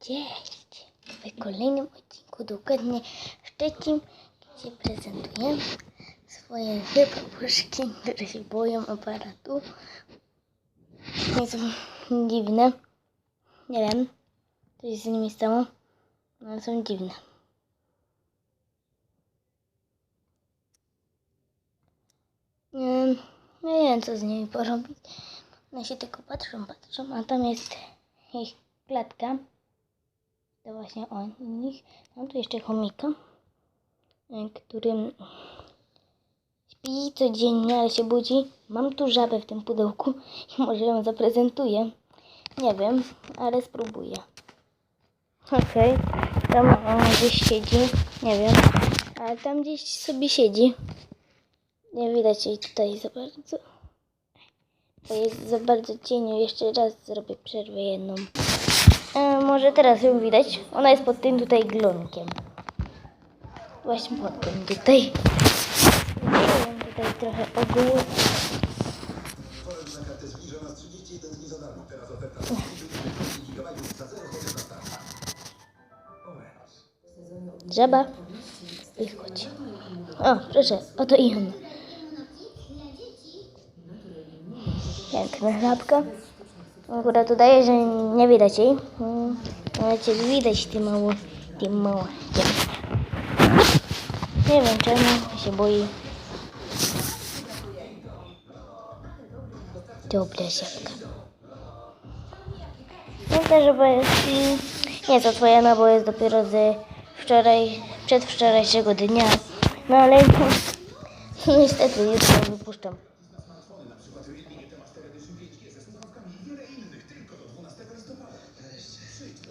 Cześć! W kolejnym odcinku, dokładnie w trzecim, gdzie prezentuję swoje dwie babuszki, które się boją aparatu. Nie są dziwne. Nie wiem, co się z nimi stało, ale są dziwne. Nie nie wiem, co z nimi porobić. One się tylko patrzą, patrzą, a tam jest ich klatka. To właśnie o nich. Mam tu jeszcze chomika, e, który śpi codziennie, ale się budzi. Mam tu żabę w tym pudełku i może ją zaprezentuję. Nie wiem, ale spróbuję. Okej, tam o, gdzieś siedzi, nie wiem, ale tam gdzieś sobie siedzi. Nie widać jej tutaj za bardzo. Bo jest za bardzo cieniu. Jeszcze raz zrobię przerwę jedną. E, może teraz ją widać. Ona jest pod tym tutaj glonkiem. Właśnie pod tym tutaj. Tutaj trochę ogółu. Żaba. I chodź. O, proszę, oto i on. Piękna żabka. Akurat udaje, że nie widać jej. Mm, Ale cię widać, ty mało, ty mała. Nie wiem czemu się boi. Dobra żabka. No ta żaba jest... mm, Nie jest otwojona, bo jest dopiero z wczoraj, przedwczorajszego dnia. No ale niestety jutro wypuszczam.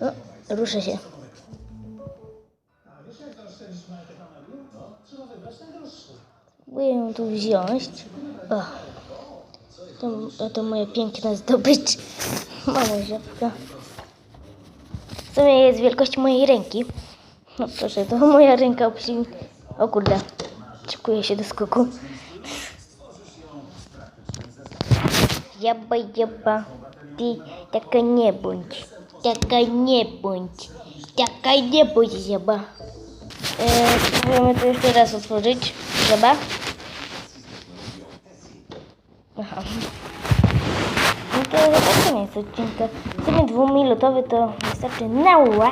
O, ruszę się. Próbuję ją tu wziąć. O, to, to, moja piękna zdobycz. Mała żabka. W sumie jest wielkość mojej ręki. No proszę, to moja ręka obsi... O kurde, szykuje się do skoku. Jabba, jabba, ty taka nie bądź, taka nie bądź, taka nie bądź, jabba. Eee, spróbujemy to jeszcze raz otworzyć, jabba. Aha. No to chyba koniec odcinka. W sumie dwuminutowy to wystarczy na ła.